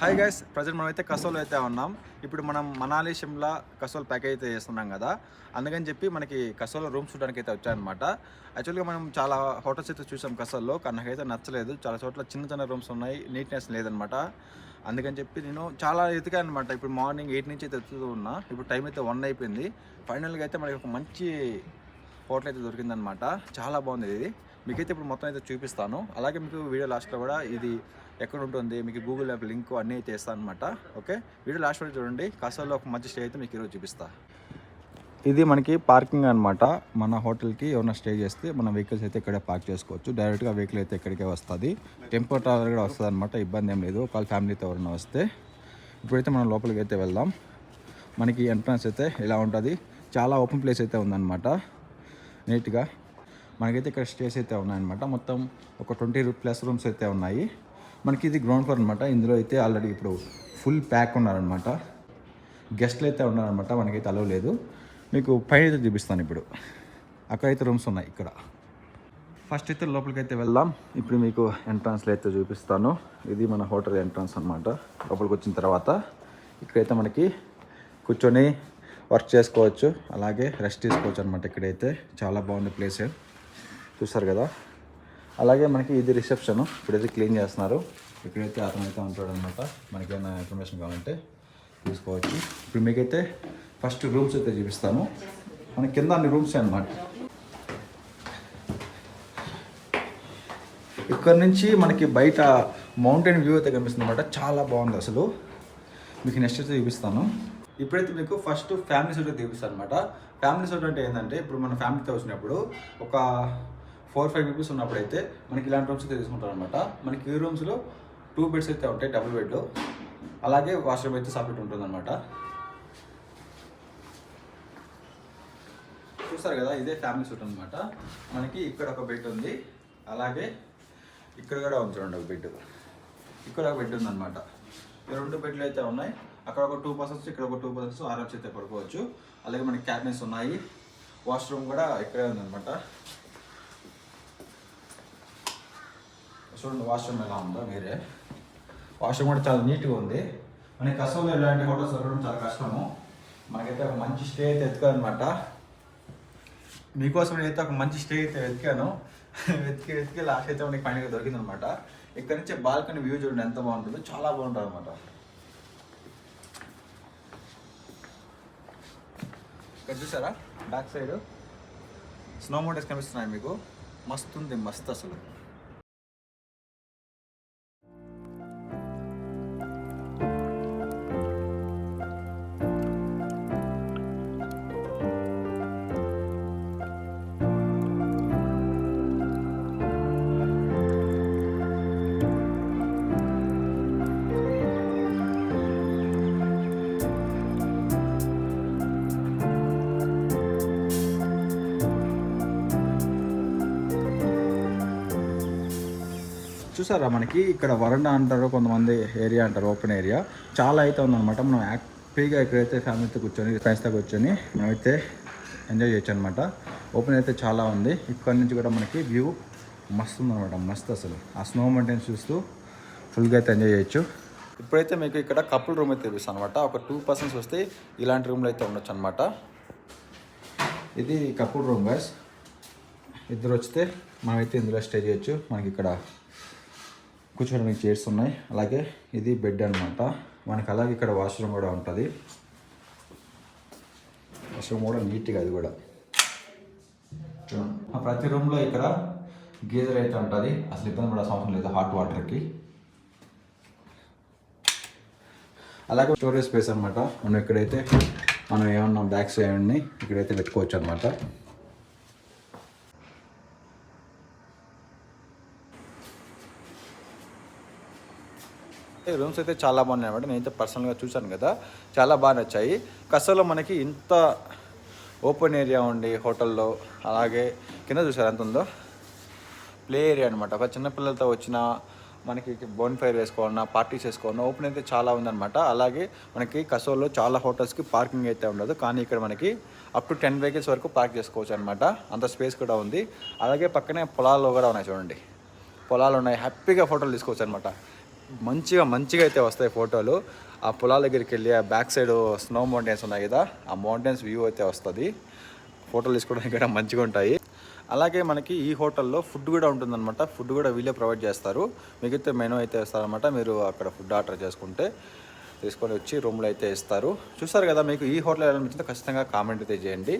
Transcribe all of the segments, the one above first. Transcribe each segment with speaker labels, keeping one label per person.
Speaker 1: Hi guys present మనం అయితే కసోలు అయితే ఉన్నాం. ఇప్పుడు మనం మనాలి షిమ్లా కసోల్ ప్యాకేజ్ అయితే చేస్తున్నాం కదా. అందుకని చెప్పి మనకి కసోలో రూమ్స్ చూడడానికి అయితే వచ్చాయన్నమాట యాక్చువల్గా మనం చాలా హోటల్స్ అయితే చూసాం కసోల్లో కానీ నాకైతే నచ్చలేదు. చాలా చోట్ల చిన్న చిన్న రూమ్స్ ఉన్నాయి నీట్నెస్ లేదనమాట. అందుకని చెప్పి నేను చాలా ఎతికాను అనమాట. ఇప్పుడు మార్నింగ్ ఎయిట్ నుంచి అయితే ఎత్తుతూ ఉన్నా. ఇప్పుడు టైం అయితే వన్ అయిపోయింది. ఫైనల్గా అయితే మనకి ఒక మంచి హోటల్ అయితే దొరికిందనమాట. చాలా బాగుంది ఇది. మీకైతే ఇప్పుడు మొత్తం అయితే చూపిస్తాను. అలాగే మీకు వీడియో లాస్ట్లో కూడా ఇది ఎక్కడ ఉంటుంది మీకు గూగుల్ యాప్ లింక్ అన్నీ అయితే ఇస్తాను అనమాట ఓకే? వీడియో లాస్ట్ వరకు చూడండి. కాసాలో ఒక మంచి స్టే అయితే మీకు ఈరోజు చూపిస్తా. ఇది మనకి పార్కింగ్ అనమాట మన హోటల్కి ఏమైనా స్టే చేస్తే మన వెహికల్స్ అయితే ఇక్కడే పార్క్ చేసుకోవచ్చు. డైరెక్ట్గా వెహికల్ అయితే ఇక్కడికే వస్తుంది. టెంపో ట్రావెల్ కూడా వస్తుంది అనమాట ఇబ్బంది ఏం లేదు. ఒకవేళ ఫ్యామిలీతో ఎవరైనా వస్తే. ఇప్పుడైతే మనం లోపలికి అయితే వెళ్దాం. మనకి ఎంట్రన్స్ అయితే ఇలా ఉంటుంది. చాలా ఓపెన్ ప్లేస్ అయితే ఉందన్నమాట. నీట్గా. మనకైతే ఇక్కడ స్టేస్ అయితే ఉన్నాయన్నమాట. మొత్తం ఒక ట్వంటీ ప్లస్ రూమ్స్ అయితే ఉన్నాయి. మనకి ఇది గ్రౌండ్ ఫ్లోర్ అనమాట ఇందులో అయితే ఆల్రెడీ ఇప్పుడు ఫుల్ ప్యాక్ ఉన్నారనమాట గెస్ట్లు అయితే ఉన్నారనమాట మనకైతే అలవ్ లేదు. మీకు పైన అయితే చూపిస్తాను ఇప్పుడు. అక్కడైతే రూమ్స్ ఉన్నాయి ఇక్కడ. ఫస్ట్ అయితే లోపలికి అయితే వెళ్దాం. ఇప్పుడు మీకు ఎంట్రన్స్లో అయితే చూపిస్తాను. ఇది మన హోటల్ ఎంట్రన్స్ అనమాట లోపలికి వచ్చిన తర్వాత ఇక్కడైతే మనకి కూర్చొని వర్క్ చేసుకోవచ్చు. అలాగే రెస్ట్ తీసుకోవచ్చు అనమాట ఇక్కడైతే. చాలా బాగుంది ప్లేస్ చూస్తారు కదా? అలాగే మనకి ఇది రిసెప్షన్. ఇప్పుడైతే క్లీన్ చేస్తున్నారు. ఇక్కడైతే అతను అయితే ఉంటాడు అనమాట మనకి ఏమైనా ఇన్ఫర్మేషన్ కావాలంటే తీసుకోవచ్చు. ఇప్పుడు మీకైతే ఫస్ట్ రూమ్స్ అయితే చూపిస్తాను మన కింద అన్ని రూమ్స్ అనమాట ఇక్కడ నుంచి మనకి బయట మౌంటైన్ వ్యూ అయితే కనిపిస్తుంది అనమాట చాలా బాగుంది అసలు. మీకు నెక్స్ట్ అయితే చూపిస్తాను. ఇప్పుడైతే మీకు ఫస్ట్ ఫ్యామిలీ సూట్ అయితే చూపిస్తాను అనమాట ఫ్యామిలీ సూట్ అంటే ఏంటంటే ఇప్పుడు మన ఫ్యామిలీతో వచ్చినప్పుడు ఒక ఫోర్ ఫైవ్ పీపుల్స్ ఉన్నప్పుడు అయితే మనకి ఇలాంటి రూమ్స్ అయితే తీసుకుంటారు అనమాట మనకి ఈ రూమ్స్లో టూ బెడ్స్ అయితే ఉంటాయి డబుల్ బెడ్ అలాగే వాష్రూమ్ అయితే సపరేట్ ఉంటుంది అనమాట చూస్తారు కదా ఇదే ఫ్యామిలీ సూట్ అనమాట మనకి ఇక్కడ ఒక బెడ్ ఉంది అలాగే ఇక్కడ కూడా ఉంది చూడండి ఒక బెడ్ ఇక్కడ ఒక బెడ్ ఉందన్నమాట. ఈ రెండు బెడ్లు అయితే ఉన్నాయి. అక్కడ ఒక టూ పర్సన్స్ ఇక్కడ ఒక టూ పర్సన్స్ ఆరామ్స్ అయితే పడుకోవచ్చు. అలాగే మనకి క్యాబినెట్స్ ఉన్నాయి. వాష్రూమ్ కూడా ఇక్కడే ఉందన్నమాట. చూడండి వాష్రూమ్ ఎలా ఉందో మీరే. వాష్రూమ్ కూడా చాలా నీట్గా ఉంది. మనకి కష్టంలో ఇలాంటి హోటల్స్ దొరకడం చాలా కష్టము. మనకైతే ఒక మంచి స్టే అయితే ఎత్తుకోదనమాట మీకోసం నేనైతే ఒక మంచి స్టే అయితే వెతికాను. వెతికి వెతికి లాస్ట్ అయితే మనకి ఫైనల్గా దొరికింది అనమాట ఇక్కడ నుంచి బాల్కనీ వ్యూ చూడండి ఎంత బాగుంటుందో. చాలా బాగుంటుంది అనమాట ఇక్కడ చూసారా? Back side. స్నో మౌంటైన్స్ కనిపిస్తున్నాయి మీకు. మస్తు ఉంది మస్తు అసలు. చూసారా మనకి? ఇక్కడ వరండా అంటారు కొంతమంది ఏరియా అంటారు ఓపెన్ ఏరియా. చాలా అయితే ఉందన్నమాట. మనం హ్యాపీగా ఇక్కడైతే ఫ్యామిలీతో కూర్చొని ఫ్రెండ్స్తో కూర్చొని మనమైతే ఎంజాయ్ చేయొచ్చు అనమాట ఓపెన్ అయితే చాలా ఉంది. ఇక్కడ నుంచి కూడా మనకి వ్యూ మస్తు ఉందన్నమాట. మస్తు అసలు. ఆ స్నో మౌంటైన్స్ చూస్తూ ఫుల్గా అయితే ఎంజాయ్ చేయొచ్చు. ఇప్పుడైతే మీకు ఇక్కడ కపుల్ రూమ్ అయితే చూపిస్తాను అనమాట ఒక టూ పర్సన్స్ వస్తే ఇలాంటి రూమ్లో అయితే ఉండొచ్చు అనమాట ఇది కపుల్ రూమ్ గైస్ ఇద్దరు వస్తే మనమైతే ఇందులో స్టే చేయొచ్చు. మనకి ఇక్కడ కూర్చోడానికి చైర్స్ ఉన్నాయి. అలాగే ఇది బెడ్ అనమాట మనకి అలాగే ఇక్కడ వాష్రూమ్ కూడా ఉంటుంది. వాష్రూమ్ కూడా నీట్గా అది కూడా. చూడండి. ప్రతి రూమ్లో ఇక్కడ గీజర్ అయితే ఉంటుంది. అసలు ఇబ్బంది పడాల్సిన అవసరం లేదు హాట్ వాటర్కి అలాగే స్టోరేజ్ స్పేస్ అనమాట మనం ఇక్కడైతే మనం ఏమన్నా బ్యాగ్స్ ఏమన్నా ఇక్కడైతే పెట్టుకోవచ్చు అనమాట రూమ్స్ అయితే చాలా బాగున్నాయి అనమాట నేనైతే పర్సనల్గా చూశాను కదా. చాలా బాగా నచ్చాయి. కసలో మనకి ఇంత ఓపెన్ ఏరియా ఉండి హోటల్లో అలాగే కింద చూసారు ఎంత ఉందో? ప్లే ఏరియా అనమాట ఒక చిన్నపిల్లలతో వచ్చిన మనకి బోన్ ఫైర్ వేసుకోవాలన్నా పార్టీస్ వేసుకోవాలన్నా ఓపెన్ అయితే చాలా ఉందన్నమాట. అలాగే మనకి కసోల్లో చాలా హోటల్స్కి పార్కింగ్ అయితే ఉండదు. కానీ ఇక్కడ మనకి అప్ టు టెన్ వెహికల్స్ వరకు పార్క్ చేసుకోవచ్చు అనమాట అంత స్పేస్ కూడా ఉంది. అలాగే పక్కనే పొలాల్లో కూడా ఉన్నాయి చూడండి. పొలాలు ఉన్నాయి. హ్యాపీగా ఫోటోలు తీసుకోవచ్చు అనమాట మంచిగా మంచిగా అయితే వస్తాయి ఫోటోలు. ఆ పొలాల దగ్గరికి వెళ్ళి ఆ బ్యాక్ సైడ్ స్నో మౌంటైన్స్ ఉన్నాయి కదా ఆ మౌంటైన్స్ వ్యూ అయితే వస్తుంది. ఫోటోలు తీసుకోవడానికి కూడా మంచిగా ఉంటాయి. అలాగే మనకి ఈ హోటల్లో ఫుడ్ కూడా ఉంటుందన్నమాట. ఫుడ్ కూడా వీళ్ళే ప్రొవైడ్ చేస్తారు. మిగతా మెనూ అయితే ఇస్తారనమాట మీరు అక్కడ ఫుడ్ ఆర్డర్ చేసుకుంటే తీసుకొని వచ్చి రూమ్లో అయితే ఇస్తారు. చూస్తారు కదా మీకు ఈ హోటల్ ఎలా అనిపించిందో ఖచ్చితంగా కామెంట్ అయితే చేయండి.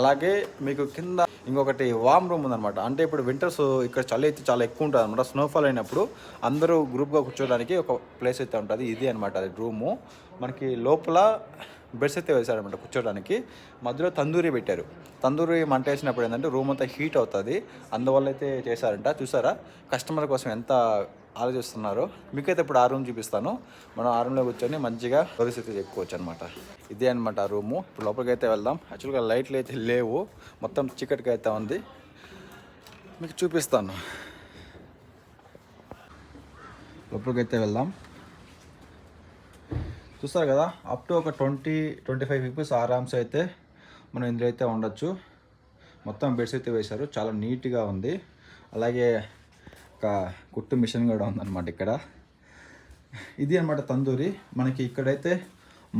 Speaker 1: అలాగే మీకు కింద ఇంకొకటి వామ్ రూమ్ ఉందన్నమాట. అంటే ఇప్పుడు వింటర్స్ ఇక్కడ చలి అయితే చాలా ఎక్కువ ఉంటుంది అనమాట స్నోఫాల్ అయినప్పుడు అందరూ గ్రూప్గా కూర్చోడానికి ఒక ప్లేస్ అయితే ఉంటుంది. ఇది అనమాట అది రూము మనకి లోపల బెడ్స్ అయితే వేశారనమాట కూర్చోడానికి. మధ్యలో తందూరి పెట్టారు. తందూరి మంట వేసినప్పుడు ఏంటంటే రూమ్ అంతా హీట్ అవుతుంది. అందువల్ల అయితే చేశారంట. చూసారా? కస్టమర్ కోసం ఎంత ఆలోచిస్తున్నారో. మీకైతే ఇప్పుడు ఆ రూమ్ చూపిస్తాను. మనం ఆ రూమ్లో కూర్చొని మంచిగా పరిస్థితి చెప్పుకోవచ్చు అనమాట ఇదే అనమాట ఆ రూము. ఇప్పుడు లోపలికి అయితే వెళ్దాం యాక్చువల్గా లైట్లు అయితే లేవు. మొత్తం చీకటికి అయితే ఉంది. మీకు చూపిస్తాను. లోపలికి అయితే వెళ్దాం. చూస్తారు కదా అప్ టు ఒక ట్వంటీ ట్వంటీ ఫైవ్ పీపుల్స్ ఆరామ్స్ అయితే మనం ఇందులో అయితే ఉండొచ్చు. మొత్తం బెడ్స్ అయితే వేశారు. చాలా నీట్గా ఉంది. అలాగే ఒక కుట్టు మిషన్ కూడా ఉందన్నమాట ఇక్కడ. ఇది అనమాట తందూరి. మనకి ఇక్కడైతే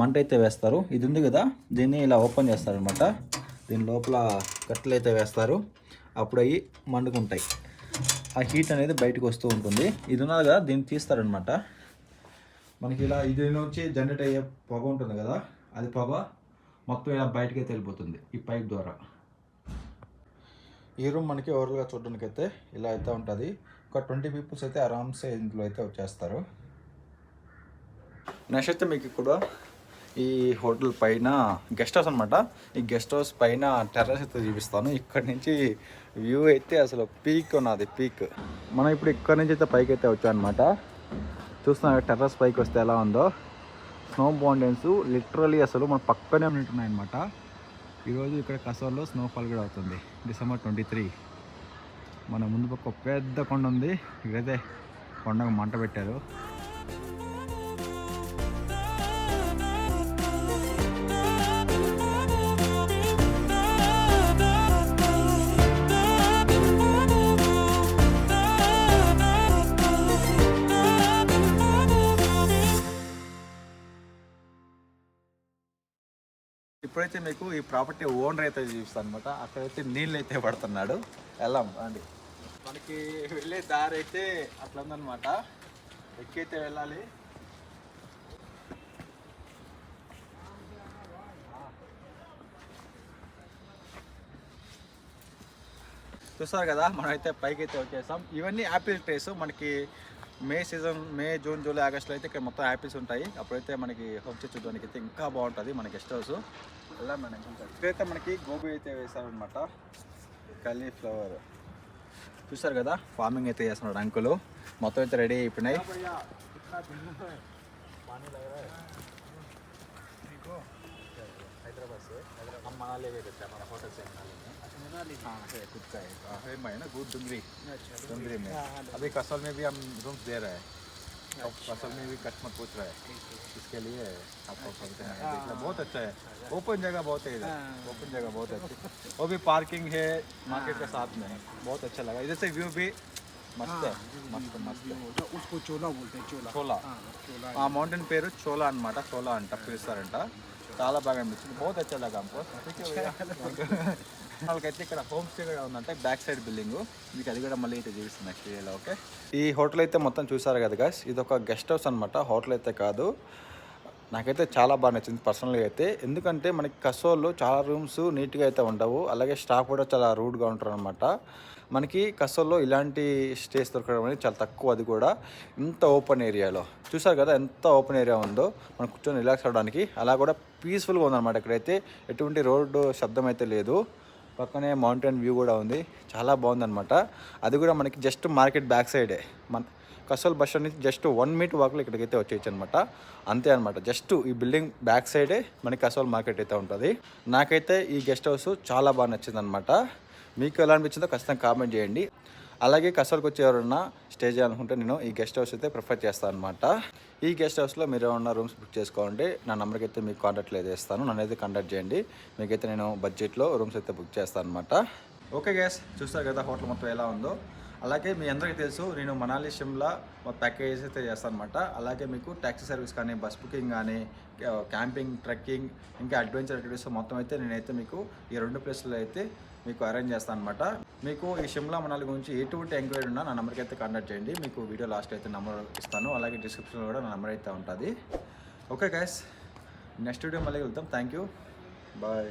Speaker 1: మంట అయితే వేస్తారు. ఇది ఉంది కదా దీన్ని ఇలా ఓపెన్ చేస్తారనమాట దీని లోపల కట్టెలు అయితే వేస్తారు. అప్పుడు అవి మండుకుంటాయి. ఆ హీట్ అనేది బయటకు వస్తూ ఉంటుంది. ఇది ఉన్నది కదా దీన్ని తీస్తారనమాట మనకి ఇలా ఇది నుంచి జనరేట్ అయ్యే పొగ ఉంటుంది కదా అది పొగ మొత్తం ఇలా బయటకి అయితే వెళ్ళిపోతుంది ఈ పైప్ ద్వారా. ఈ రూమ్ మనకి ఓవరాల్గా చూడడానికి అయితే ఇలా అయితే ఉంటుంది. ఒక ట్వంటీ పీపుల్స్ అయితే ఆరామ్సే ఇందులో అయితే వచ్చేస్తారు. నెక్స్ట్ అయితే మీకు కూడా ఈ హోటల్ పైన గెస్ట్ హౌస్ అనమాట ఈ గెస్ట్ హౌస్ పైన టెర్రస్ అయితే చూపిస్తాను. ఇక్కడ నుంచి వ్యూ అయితే అసలు పీక్ ఉన్నది పీక్. మనం ఇప్పుడు ఇక్కడ నుంచి అయితే పైకి అయితే వచ్చామన్నమాట చూస్తున్నాం టెర్రస్ పైకి వస్తే ఎలా ఉందో. స్నో మౌంటైన్స్ లిటరలీ అసలు మన పక్కనే ఉంటున్నాయి అనమాట ఈరోజు ఇక్కడ కసోల్లో స్నోఫాల్ కూడా అవుతుంది. December twenty three. మన ముందు పక్క పెద్ద కొండ ఉంది. ఇక్కడైతే కొండకు మంట పెట్టారు. ఇప్పుడైతే మీకు ఈ ప్రాపర్టీ ఓనర్ అయితే చూపిస్తాను అనమాట అక్కడైతే నీళ్ళు అయితే పడుతున్నాడు. వెళ్ళాం అండి మనకి వెళ్ళే దారి అయితే అట్లా ఉందనమాట ఎక్కైతే వెళ్ళాలి? చూస్తారు కదా మనం అయితే పైకి అయితే వచ్చేసాం. ఇవన్నీ యాపిల్ ట్రేస్. మనకి May season May June July ఆగస్ట్లో అయితే ఇక్కడ మొత్తం యాపిల్స్ ఉంటాయి. అప్పుడైతే మనకి హోమ్ స్టే చూడడానికి అయితే ఇంకా బాగుంటుంది మన గెస్ట్ హౌస్. అలా మనం ఇక్కడైతే మనకి గోబీ అయితే వేసారనమాట కాలీఫ్లవర్ చూసారు కదా ఫార్మింగ్ అయితే చేస్తున్నాడు అంకులు. మొత్తం అయితే రెడీ అయిపోయినాయి. हैदराबाद से हम मनाली गए थे हमारा होटल से मनाली में हाँ है खुद का है है मैं ना गुड डुंगरी डुंगरी में अभी कसल में भी हम रूम्स दे रहे हैं और कसल में भी कस्टमर पूछ रहा है इसके लिए आपको करते हैं देखना बहुत अच्छा है ओपन जगह बहुत है इधर ओपन जगह बहुत अच्छी वो भी पार्किंग है मार्केट के साथ में बहुत अच्छा लगा इधर से व्यू भी मस्त है मस्त मस्त है
Speaker 2: उसको चोला बोलते हैं चोला
Speaker 1: చోలా
Speaker 2: हाँ, चोला
Speaker 1: ఆ మౌంటైన్ పేరు చోలా అన్నమాట చోలా అంట పిలుస్తారంట చాలా బాగా అనిపించింది. బోత్ వచ్చే లాగా వాళ్ళకైతే ఇక్కడ హోమ్ స్టే కూడా ఉందంటే బ్యాక్ సైడ్ బిల్డింగ్ మీకు అది కూడా మళ్ళీ అయితే చూపిస్తుంది నెక్స్ట్ ఏరియాలో ఓకే ఈ హోటల్ అయితే మొత్తం చూసారు కదా గాస్ ఇది ఒక గెస్ట్ హౌస్ అనమాట హోటల్ అయితే కాదు. నాకైతే చాలా బాగా నచ్చింది పర్సనల్గా అయితే. ఎందుకంటే మనకి కసోల్లో చాలా రూమ్స్ నీట్గా అయితే ఉండవు. అలాగే స్టాఫ్ కూడా చాలా రూడ్గా ఉంటారు అనమాట మనకి కసోల్లో ఇలాంటి స్టేస్ దొరకడం అనేది చాలా తక్కువ అది కూడా. ఇంత ఓపెన్ ఏరియాలో. చూసారు కదా ఎంత ఓపెన్ ఏరియా ఉందో. మనం కూర్చొని రిలాక్స్ అవ్వడానికి. అలా కూడా పీస్ఫుల్గా ఉందన్నమాట ఇక్కడైతే. ఎటువంటి రోడ్డు శబ్దం అయితే లేదు. పక్కనే మౌంటైన్ వ్యూ కూడా ఉంది. చాలా బాగుందన్నమాట. అది కూడా మనకి జస్ట్ మార్కెట్ బ్యాక్ సైడే. మన కసోల్ బస్ స్టాండ్ నుంచి జస్ట్ వన్ మీట్ వాక్లో ఇక్కడికైతే వచ్చేయచ్చు అనమాట అంతే అనమాట. జస్ట్ ఈ బిల్డింగ్ బ్యాక్ సైడే మనకి కసోల్ మార్కెట్ అయితే ఉంటుంది. నాకైతే ఈ గెస్ట్ హౌస్ చాలా బాగా నచ్చింది అనమాట మీకు ఎలా అనిపించిందో ఖచ్చితంగా కామెంట్ చేయండి. అలాగే కసోల్కి వచ్చి ఎవరన్నా స్టే చేయాలనుకుంటే నేను ఈ గెస్ట్ హౌస్ అయితే ప్రిఫర్ చేస్తాను అనమాట ఈ గెస్ట్ హౌస్లో మీరు ఏమన్నా రూమ్స్ బుక్ చేసుకోండి నా నెంబర్కి అయితే మీకు కాంటాక్ట్లో అయితే ఇస్తాను. నన్ను అయితే కాంటాక్ట్ చేయండి. మీకైతే నేను బడ్జెట్లో రూమ్స్ అయితే బుక్ చేస్తాను అనమాట ఓకే గ్యాస్ చూస్తారు కదా హోటల్ మొత్తం ఎలా ఉందో? అలాగే మీ అందరికీ తెలుసు నేను మనాలి షిమ్లా ప్యాకేజ్ అయితే చేస్తాను అనమాట అలాగే మీకు ట్యాక్సీ సర్వీస్ కానీ బస్ బుకింగ్ కానీ క్యాంపింగ్ ట్రెక్కింగ్ ఇంకా అడ్వెంచర్ యాక్టివిటీస్ మొత్తం అయితే నేనైతే మీకు ఈ రెండు ప్లేస్లో అయితే మీకు అరేంజ్ చేస్తాను అనమాట మీకు ఈ షిమ్లా మనాలి గురించి ఎటువంటి ఎంక్వైరీ ఉన్నా నా నెంబర్కి అయితే కాంటాక్ట్ చేయండి. మీకు వీడియో లాస్ట్ అయితే నెంబర్ ఇస్తాను. అలాగే డిస్క్రిప్షన్లో కూడా నా నెంబర్ అయితే ఉంటుంది. ఓకే గైస్ నెక్స్ట్ వీడియో మళ్ళీ వెళ్తాం థ్యాంక్ యూ బాయ్